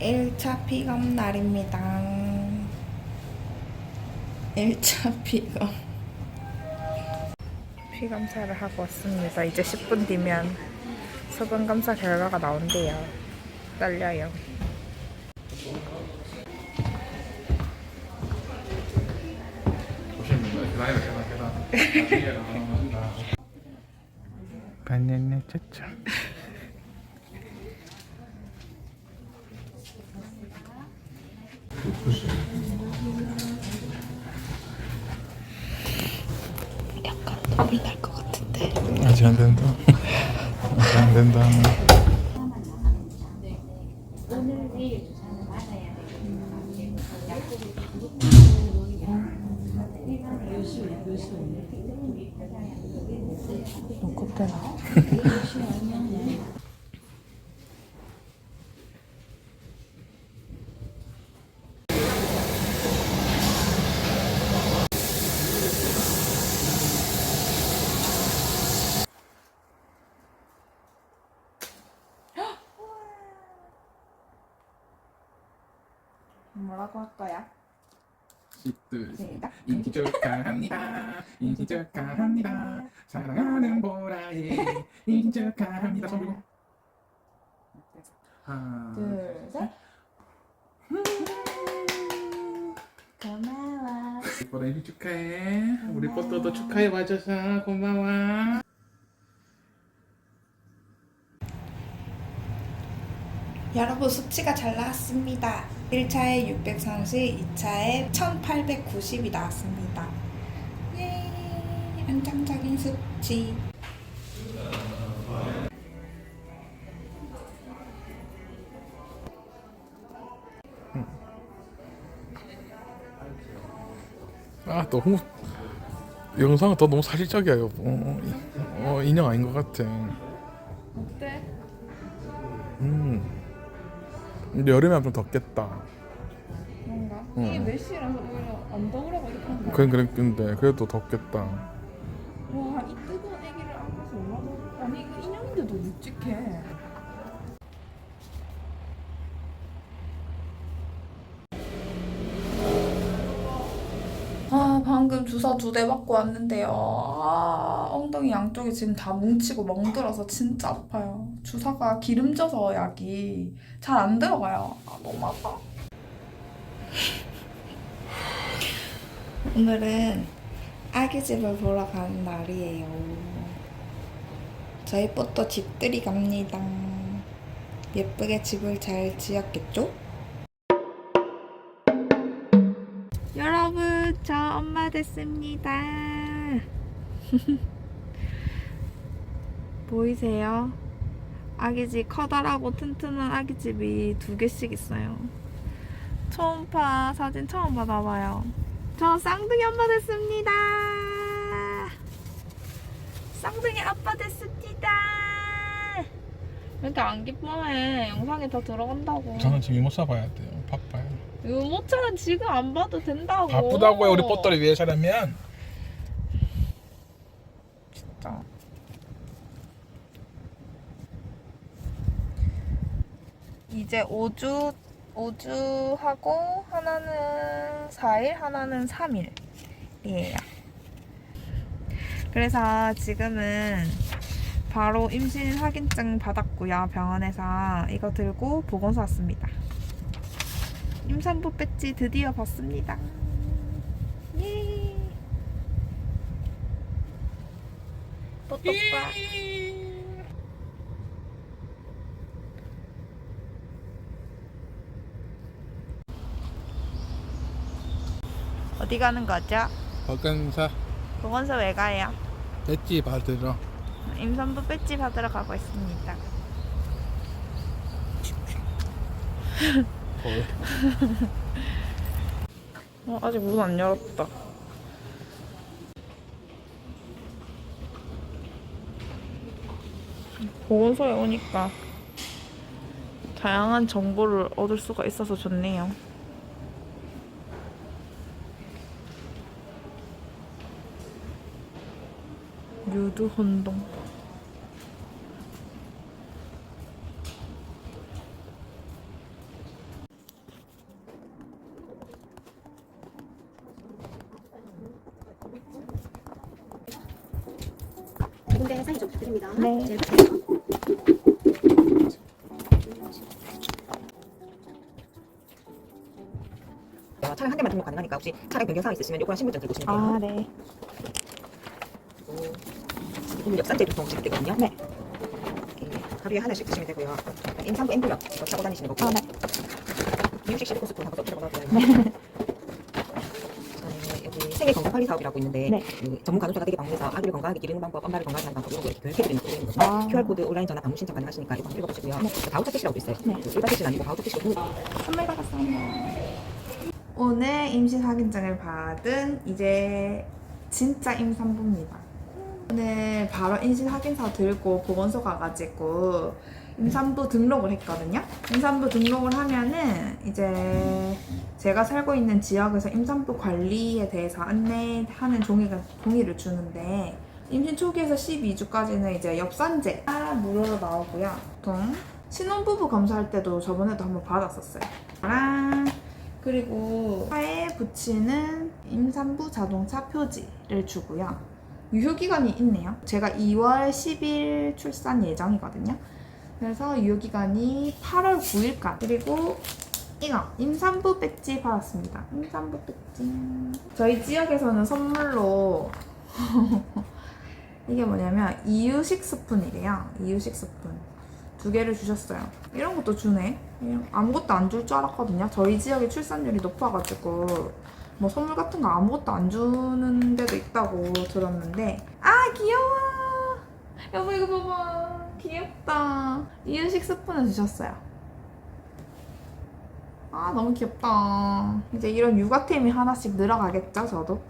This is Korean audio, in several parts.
1차 픽업 날입니다. 1차 픽업. 피 검사를 하고 왔습니다. 이제 10분 뒤면 소변 검사 결과가 나온대요. 떨려요. 바나나 짜짜 약간 눈물 날 것 아직 안 된다 아직 안 된다 놓고 빼라. 뭐라고 할 거야? 시작. 인기 축하합니다 인기 축하합니다 사랑하는 보라에 인기 축하합니다 손 들고 하나 둘, 셋. 고마워. 보라 인기 축하해 우리 뽀또도 축하해 와줘서 고마워 여러분 수치가 잘 나왔습니다. 1차에 630, 2차에 1890이 나왔습니다. 예, 안정적인 수치. 아 너무 영상은 더 너무 사실적이야 여보 어, 어 인형 아닌 것 같아 어때? 음 근데 여름에 좀 덥겠다 뭔가? 응. 이게 몇 시라서 오히려 안 더우라고 이렇게 거야. 그래 그래 근데 그래도 덥겠다 와, 이 뜨거운 애기를 안아서 얼마나 아니 이거 인형인데도 묵직해. 아 방금 주사 두 대 맞고 왔는데요. 아 엉덩이 양쪽이 지금 다 뭉치고 멍들어서 진짜 아파요. 주사가 기름져서 약이 잘 안 들어가요. 아 너무 아파. 오늘은 아기 집을 보러 가는 날이에요. 저희 뽀또 집들이 갑니다. 예쁘게 집을 잘 지었겠죠? 여러분, 저 엄마 됐습니다. 보이세요? 아기집 커다랗고 튼튼한 아기집이 두 개씩 있어요. 초음파 사진 처음 받아봐요. 저 쌍둥이 엄마 됐습니다. 쌍둥이 아빠 됐습니다. 왜 이렇게 안 기뻐해? 영상에 다 들어간다고. 저는 지금 이모사 봐야 돼요 바빠요 유모차는 지금 안 봐도 된다고. 바쁘다고요 우리 뽀또를 위해서라면 진짜. 이제 5주 5주 하고 하나는 4일, 하나는 3일이에요. 그래서 지금은 바로 임신 확인증 받았고요. 병원에서 이거 들고 보건소 왔습니다. 임산부 배지 드디어 받습니다. 예. 뽀뽀빠. 어디 가는 거죠? 박근사 보건소 왜 가요? 배지 받으러 임산부 배지 받으러 가고 있습니다. 어, 아직 문 안 열었다. 보건소에 오니까 다양한 정보를 얻을 수가 있어서 좋네요. 유두 혼동. 가능하니까 혹시 차량 변경 사항 있으시면 요거랑 신분증 들고 오시면 돼요. 아, 네. 그리고 오늘 역산제 두통 시작되거든요. 네. 예, 하루에 하나씩 드시면 되고요. 임산부 엠블럼 이거 타고 다니시는 거고. 아, 네. 미국식 시리코스폰 하고 섞이라고 나고요. 그다음에 여기 생애 건강 관리 사업이라고 있는데 네. 그 전문 간호사가 되게 방문해서 아기를 건강하게 기르는 방법, 엄마를 건강하게 하는 방법 이런 거 이렇게 교육해드리는 프로그램인 거죠. 아. QR 코드 온라인 전화 방문 신청 가능하시니까 이거 한번 읽어보시고요. 그 바우처 택시라고 있어요. 네. 그 일반 택시는 아니고 바우처 택시로 선물 받았어요. 오늘 임신 확인증을 받은 이제 진짜 임산부입니다. 오늘 바로 임신 확인서 들고 보건소 가가지고 임산부 등록을 했거든요. 임산부 등록을 하면은 이제 제가 살고 있는 지역에서 임산부 관리에 대해서 안내하는 종이가 종이를 주는데 임신 초기에서 12주까지는 이제 엽산제 무료로 나오고요. 보통 신혼부부 검사할 때도 저번에도 한번 받았었어요. 랑 그리고 차에 붙이는 임산부 자동차 표지를 주고요. 유효 기간이 있네요. 제가 2월 10일 출산 예정이거든요. 그래서 유효 기간이 8월 9일까지. 그리고 이거 임산부 배지 받았습니다. 임산부 배지. 저희 지역에서는 선물로 이게 뭐냐면 이유식 스푼이래요. 이유식 스푼. 두 개를 주셨어요. 이런 것도 주네. 아무것도 안 줄 줄 알았거든요. 저희 지역이 출산율이 높아가지고 뭐 선물 같은 거 아무것도 안 주는 데도 있다고 들었는데 아 귀여워. 여보 이거 봐봐. 귀엽다. 이유식 스푼을 주셨어요. 아 너무 귀엽다. 이제 이런 육아템이 하나씩 늘어가겠죠 저도.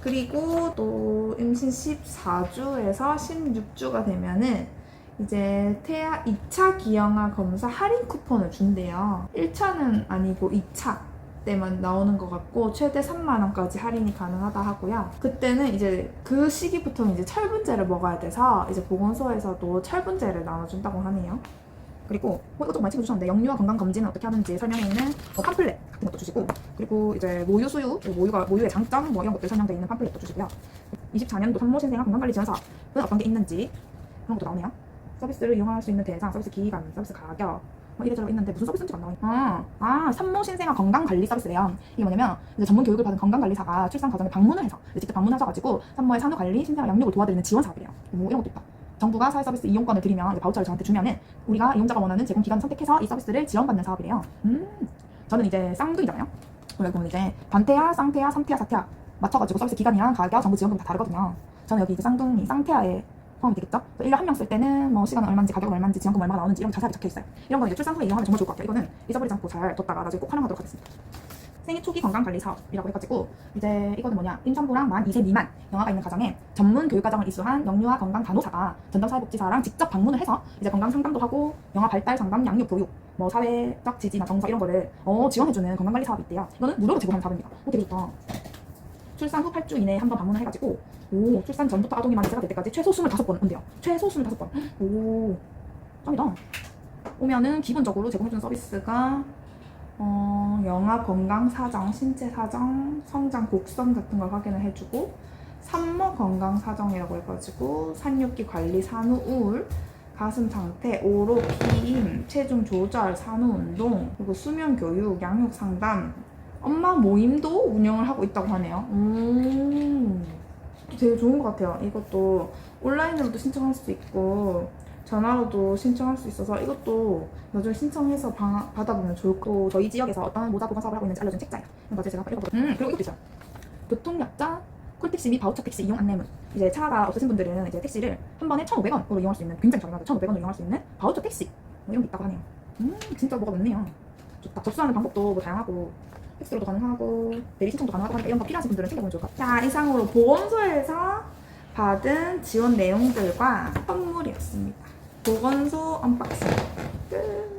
그리고 또 임신 14주에서 16주가 되면은 이제 태아 2차 기형아 검사 할인 쿠폰을 준대요. 1차는 아니고 2차 때만 나오는 것 같고 최대 3만 원까지 할인이 가능하다 하고요. 그때는 이제 그 시기부터는 이제 철분제를 먹어야 돼서 이제 보건소에서도 철분제를 나눠준다고 하네요. 그리고 어, 이것도 많이 챙겨주셨는데 영유아 건강 검진은 어떻게 하는지 설명해 있는 뭐 팜플렛 같은 것도 주시고 그리고 이제 모유 수유 모유가 모유의 장점 뭐 이런 것들 설명돼 있는 팜플렛도 주시고요. 24년도 산모 신생아 건강관리 지원사업은 어떤 게 있는지 그런 것도 나오네요. 서비스를 이용할 수 있는 대상, 서비스 기간, 서비스 가격 뭐 이래저래 있는데 무슨 서비스인지 안 나와요. 아, 아 산모 신생아 건강관리 서비스래요. 이게 뭐냐면 이제 전문 교육을 받은 건강관리사가 출산 과정에 방문을 해서 직접 방문하셔가지고 산모의 산후 관리, 신생아 양육을 도와드리는 지원 사업이래요. 뭐 이런 것도 있다. 정부가 사회 서비스 이용권을 드리면 이제 바우처를 저한테 주면은 우리가 이용자가 원하는 제공 기간을 선택해서 이 서비스를 지원받는 사업이래요. 음, 저는 이제 쌍둥이잖아요. 여기 보면 이제 반태아, 쌍태아, 삼태아, 사태아 맞춰가지고 서비스 기간이랑 가격, 정부 지원금 다 다르거든요. 저는 여기 이제 쌍둥이, 쌍태아에 포함이 되겠죠? 1년 한 명 쓸 때는 뭐 시간은 얼마인지, 가격은 얼마인지, 지원금 얼마나 나오는지 이런 거 자세하게 적혀 있어요. 이런 거 이제 출산 후에 이용하면 정말 좋을 것 같아요. 이거는 잊어버리지 않고 잘 뒀다가 나중에 꼭 활용하도록 하겠습니다. 생애 초기 건강관리 사업이라고 해가지고 이제 이거는 뭐냐 임산부랑 만 2세 미만 영아가 있는 가정에 전문 교육과정을 이수한 영유아 건강 간호사가 전담사회복지사랑 직접 방문을 해서 이제 건강 상담도 하고 영아 발달 상담 양육 교육 뭐 사회적 지지나 정서 이런 거를 어, 지원해주는 건강관리 사업이 있대요 이거는 무료로 제공하는 사업입니다 어, 되게 좋다 출산 후 8주 이내에 한 번 방문을 해가지고 오 출산 전부터 아동이 만세가 될 때까지 최소 25번 온대요. 최소 25번. 오 짱이다. 오면은 기본적으로 제공해주는 서비스가 어, 영아 건강 사정, 신체 사정, 성장 곡선 같은 걸 확인을 해주고 산모 건강 사정이라고 해가지고 산육기 관리, 산후 우울, 가슴 상태, 오로, 피임, 체중 조절, 산후 운동, 그리고 수면 교육, 양육 상담, 엄마 모임도 운영을 하고 있다고 하네요. 음, 되게 좋은 것 같아요. 이것도 온라인으로도 신청할 수 있고 전화로도 신청할 수 있어서 이것도 나중에 신청해서 방- 받아보면 좋을 거고 저희 지역에서 어떤 모자 보건 사업을 하고 있는지 알려준 책자예요. 이거 제가 읽어보도록 음, 그리고 이것도 있어요. 교통약자, 콜택시 및 바우처 택시 이용 안내문. 이제 차가 없으신 분들은 이제 택시를 한 번에 1,500원으로 이용할 수 있는 굉장히 저렴하죠. 1,500원으로 이용할 수 있는 바우처 택시 뭐 이런 게 있다고 하네요. 음, 진짜 뭐가 많네요. 좋다. 접수하는 방법도 뭐 다양하고 팩스로도 가능하고 대리 신청도 가능하고 하니까 이런 거 필요하신 분들은 챙겨보면 좋을 것 같아요. 자, 이상으로 보건소에서 받은 지원 내용들과 선물이었습니다. 보건소 언박싱 끝.